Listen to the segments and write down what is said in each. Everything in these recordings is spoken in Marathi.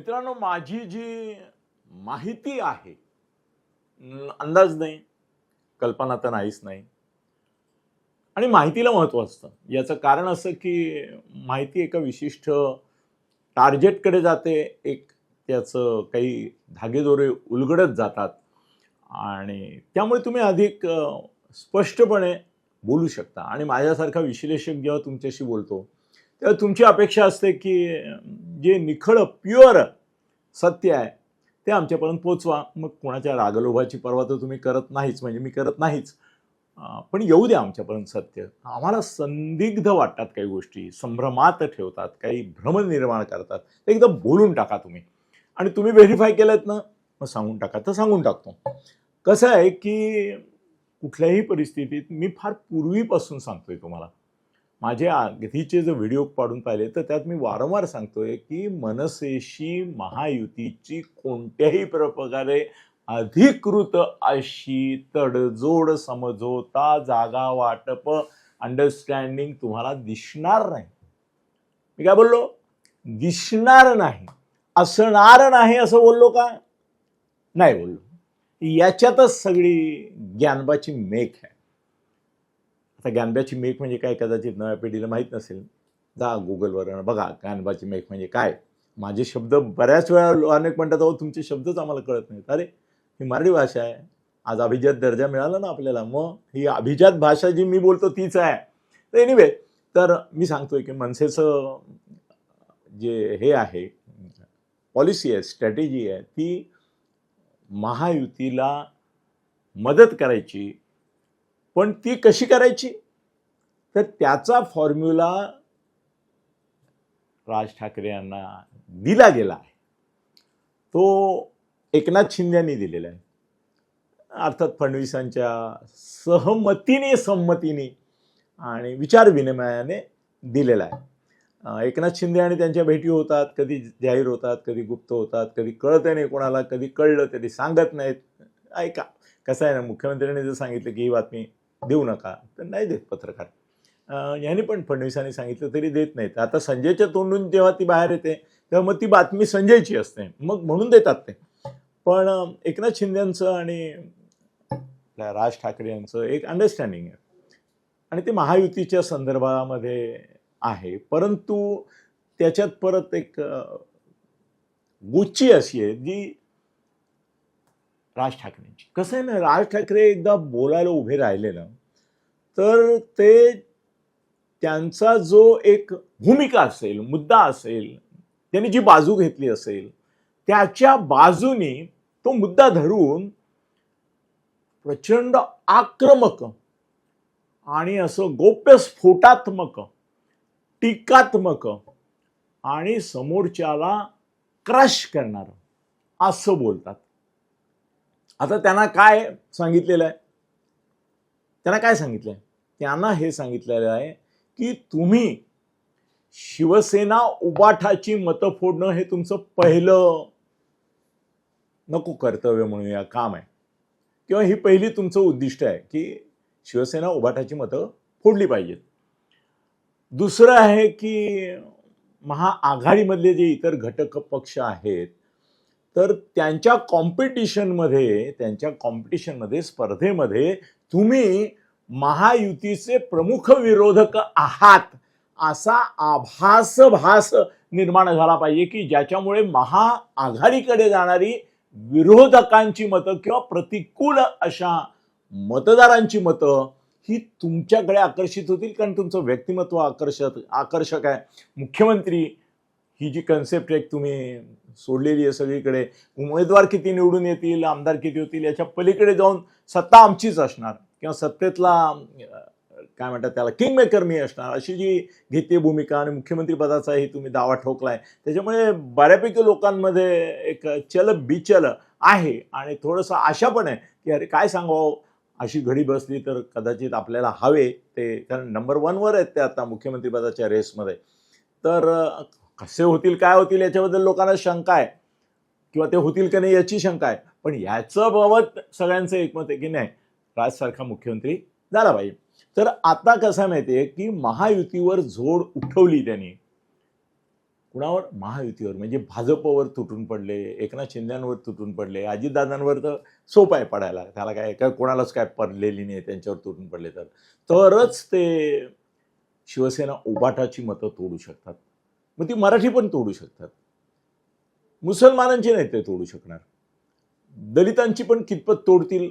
मित्रांनो माझी जी माहिती आहे अंदाज नाही कल्पना तर नाहीच नाही. आणि माहितीला महत्त्व असतं. याचं कारण असं की माहिती एका विशिष्ट टार्गेटकडे जाते एक त्याचं काही धागेदोरे उलगडत जातात आणि त्यामुळे तुम्ही अधिक स्पष्टपणे बोलू शकता. आणि माझ्यासारखा विश्लेषक जेव्हा तुमच्याशी बोलतो तेव्हा तुमची अपेक्षा असते की जे निखळ प्युअर सत्य आहे ते आमच्यापर्यंत पोचवा. मग कोणाच्या रागलोभाची पर्वा तर तुम्ही करत नाहीच म्हणजे मी करत नाहीच. पण येऊ द्या आमच्यापर्यंत सत्य. आम्हाला संदिग्ध वाटतात काही गोष्टी संभ्रमात ठेवतात काही भ्रम निर्माण करतात. ते एकदम बोलून टाका तुम्ही. आणि तुम्ही व्हेरीफाय केलेत ना मग सांगून टाका तर सांगून टाकतो. कसं आहे की कुठल्याही परिस्थितीत मी फार पूर्वीपासून सांगतोय तुम्हाला. माझे आधीचे जे व्हिडिओ पाडून पाहिले तर त्यात मी वारंवार सांगतोय की मनसेशी महायुतीची कोणत्याही प्रकारे अधिकृत अशी तडजोड समझोता जागा वाटप अंडरस्टँडिंग तुम्हाला दिसणार नाही. मी काय बोललो? दिसणार नाही. असणार नाही असं बोललो का? नाही बोललो. याच्यातच सगळी ज्ञानबाची मेख आहे. आता ज्ञानबाची मेक म्हणजे काय कदाचित नव्या पिढीला माहीत नसेल. जा गुगलवर बघा ज्ञानबाची मेक म्हणजे काय? माझे शब्द बऱ्याच वेळा अनेक म्हणतात अहो तुमचे शब्दच आम्हाला कळत नाहीत. अरे ही मराठी भाषा आहे. आज अभिजात दर्जा मिळाला ना आपल्याला मग ही अभिजात भाषा जी मी बोलतो तीच आहे. तर एनिवे तर मी सांगतोय की मनसेचं जे हे आहे पॉलिसी आहे स्ट्रॅटेजी आहे ती महायुतीला मदत करायची पण ती कशी करायची? तर त्याचा फॉर्म्युला राज ठाकरे यांना दिला गेला आहे. तो एकनाथ शिंदे यांनी दिलेला आहे. अर्थात फडणवीसांच्या सहमतीने संमतीने आणि विचारविनिमयाने दिलेला आहे. एकनाथ शिंदे आणि त्यांच्या भेटी होतात कधी जाहीर होतात कधी गुप्त होतात कधी कळत नाही कोणाला कधी कळलं तरी सांगत नाहीत. ऐका कसं आहे ना मुख्यमंत्र्यांनी जर सांगितलं की ही बातमी देऊ नका. तर नाही देत पत्रकार. अं, यांनी पण फडणवीसांनी सांगितलं तरी देत नाहीत. आता संजयच्या तोंडून जेव्हा ती बाहेर येते तेव्हा मग ती बातमी संजयची असते. मग म्हणून देतात ते. पण एकनाथ शिंदेचं आणि राज ठाकरे यांचं एक अंडरस्टँडिंग आहे. आणि ते महायुतीच्या संदर्भामध्ये आहे. परंतु त्याच्यात परत एक गुच्ची अशी आहे जी राज ठाकरेंची. कसं आहे ना राज ठाकरे एकदा बोलायला उभे राहिले ना तर ते त्यांचा जो एक भूमिका असेल मुद्दा असेल त्यांनी जी बाजू घेतली असेल त्याच्या बाजूनी तो मुद्दा धरून प्रचंड आक्रमक आणि असं गोप्यस्फोटात्मक टीकात्मक आणि समोरच्याला क्रश करणार असं बोलतात. आता त्यांना काय सांगितलेलं आहे? त्यांना काय सांगितलंय? त्यांना हे सांगितलेलं आहे की तुम्ही शिवसेना उबाठाची मतं फोडणं हे तुमचं पहिलं नको कर्तव्य म्हणूया काम आहे. किंवा ही पहिली तुमचं उद्दिष्ट आहे की शिवसेना उबाठाची मतं फोडली पाहिजेत. दुसरं आहे की महाआघाडीमधले जे इतर घटक पक्ष आहेत तर त्यांच्या कॉम्पिटिशनमध्ये त्यांच्या कॉम्पिटिशनमध्ये स्पर्धेमध्ये तुम्ही महायुतीचे प्रमुख विरोधक आहात असा आभास भास निर्माण झाला पाहिजे की ज्याच्यामुळे महाआघाडीकडे जाणारी विरोधकांची मतं किंवा प्रतिकूल अशा मतदारांची मतं ही तुमच्याकडे आकर्षित होतील. कारण तुमचं व्यक्तिमत्व आकर्षक आकर्षक आहे. मुख्यमंत्री ही जी कन्सेप्ट एक तुम्ही सोडलेली आहे सगळीकडे. उमेदवार किती निवडून येतील आमदार किती होतील याच्या पलीकडे जाऊन सत्ता आमचीच असणार. किंवा सत्तेतला काय म्हणतात त्याला किंग मेकर मी असणार. अशी जी घेतली भूमिका आणि मुख्यमंत्रीपदाचाही तुम्ही दावा ठोकलाय. त्याच्यामुळे बऱ्यापैकी लोकांमध्ये एक चल बिचल आहे. आणि थोडंसं आशा पण आहे की अरे काय सांगावं? अशी घडी बसली तर कदाचित आपल्याला हवे. ते कारण नंबर वनवर आहेत ते आता मुख्यमंत्रीपदाच्या रेसमध्ये तर कसे होतील काय होतील याच्याबद्दल लोकांना शंका आहे. किंवा ते होतील का नाही याची शंका आहे. पण याचं बाबत सगळ्यांचं एकमत आहे की नाही राजसारखा मुख्यमंत्री झाला पाहिजे. तर आता कसं माहिती आहे की महायुतीवर झोड उठवली त्यांनी. कुणावर? महायुतीवर. म्हणजे भाजपवर तुटून पडले एकनाथ शिंद्यांवर तुटून पडले अजितदादांवर तर सोपं आहे पडायला. त्याला काय काय कोणालाच काय पडलेली नाही त्यांच्यावर तुटून पडले तर. तरच ते शिवसेना उबाटाची मतं तोडू शकतात. मग ती मराठी पण तोडू शकतात. मुसलमानांची नाही ते तोडू शकणार. दलितांची पण कितपत तोडतील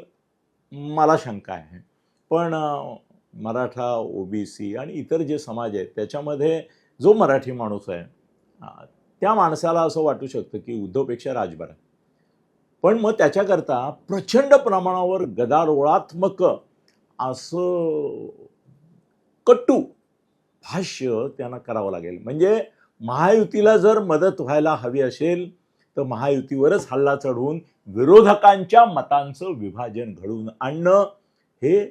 मला शंका आहे. पण अं, मराठा ओबीसी आणि इतर जे समाज आहेत त्याच्यामध्ये जो मराठी माणूस आहे त्या माणसाला असं वाटू शकतं की उद्धवपेक्षा राजभर आहे. पण मग त्याच्याकरता प्रचंड प्रमाणावर गदारोळात्मक असं कट्टू भाष्य त्यांना करावं लागेल. म्हणजे महायुतीला जर मदत व्हायला हवी असेल तर महायुतीवरच हल्ला चढवून विरोधकांच्या मतांचं विभाजन घडवून आणणं हे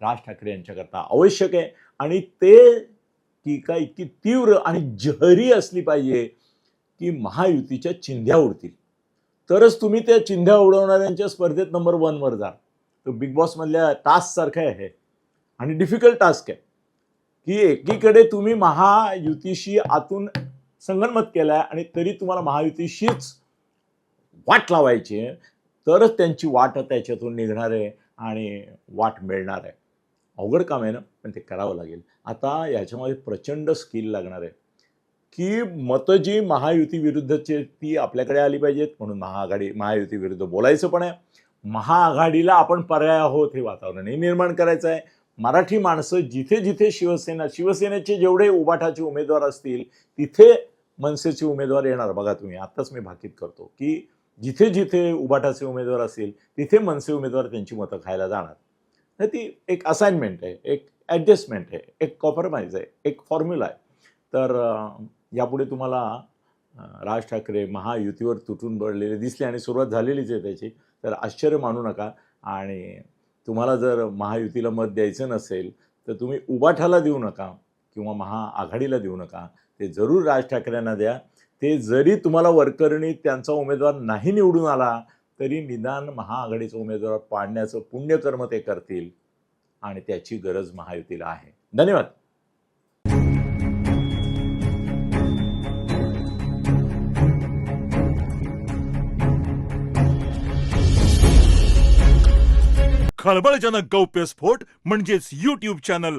राज ठाकरे यांच्याकरता आवश्यक आहे. आणि ते टीका इतकी तीव्र आणि जहरी असली पाहिजे की महायुतीच्या चिंध्या उडतील. तरच तुम्ही त्या चिंध्या उडवणाऱ्यांच्या स्पर्धेत नंबर वनवर जा. तो बिग बॉसमधल्या टास्कसारखं आहे. आणि डिफिकल्ट टास्क आहे. की एकीकडे तुम्ही महायुतीशी आतून संगनमत आहे आणि तरी तुम्हाला महायुतीशीच वाट लावायची आहे तरच त्यांची वाट त्याच्यातून निघणार आहे आणि वाट मिळणार आहे. अवघड काम आहे ना पण ते करावं लागेल. आता याच्यामध्ये प्रचंड स्किल लागणार आहे. की मतं जी महायुतीविरुद्धचे ती आपल्याकडे आली पाहिजेत म्हणून महाआघाडी महायुतीविरुद्ध बोलायचं पण आहे. महाआघाडीला आपण पर्याय आहोत हे वातावरणही निर्माण करायचं आहे. मराठी माणसं जिथे जिथे शिवसेना शिवसेनेचे जेवढे उबाठाचे उमेदवार असतील तिथे मनसेचे उमेदवार येणार. बघा तुम्ही आत्ताच मी भाकीत करतो की जिथे जिथे उबाठाचे उमेदवार असतील तिथे मनसे उमेदवार त्यांची मतं खायला जाणार. तर ती एक असाइनमेंट आहे एक ॲडजस्टमेंट आहे एक कॉम्प्रोमाइज आहे एक फॉर्म्युला आहे. तर यापुढे तुम्हाला राज ठाकरे महायुतीवर तुटून पडलेले दिसले आणि सुरुवात झालेलीच आहे त्याची तर आश्चर्य मानू नका. आणि तुम्हाला जर महायुतीला मत द्यायचं नसेल तर तुम्ही उबाठाला देऊ नका किंवा महाआघाडीला देऊ नका. ते जरूर राज ठाकरेंना द्या. ते जरी तुम्हाला वरकरणी त्यांचा उमेदवार नाही निवडून आला तरी निदान महाआघाडीचा उमेदवार पाडण्याचं पुण्यकर्म ते करतील आणि त्याची गरज महायुतीला आहे. धन्यवाद. खळबळजनक गौप्यस्फोट म्हणजेच यूट्यूब चॅनल